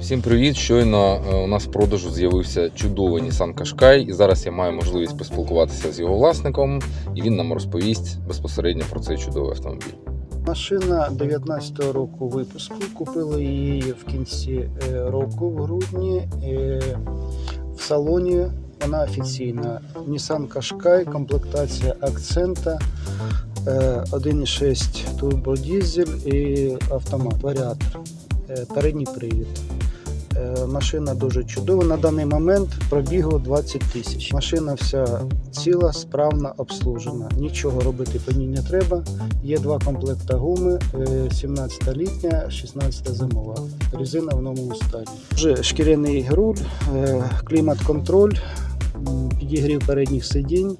Всім привіт! Щойно е, у нас в продажу з'явився чудовий Nissan Qashqai, і зараз я маю можливість поспілкуватися з його власником, і він нам розповість безпосередньо про цей чудовий автомобіль. Машина 19-го року випуску. Купили її в кінці е, року, в грудні. Е, В салоні вона офіційна. Nissan Qashqai, комплектація акцента, е, 1,6 турбодізель і автомат, варіатор, передній привід. Е, Машина дуже чудова. На даний момент пробігло 20 тисяч. Машина вся ціла, справна, обслужена. Нічого робити по ній не треба. Є два комплекти гуми, 17 літня, 16 зимова. Резина в новому стані. Вже шкіряний руль, е, клімат-контроль, підігрів передніх сидінь,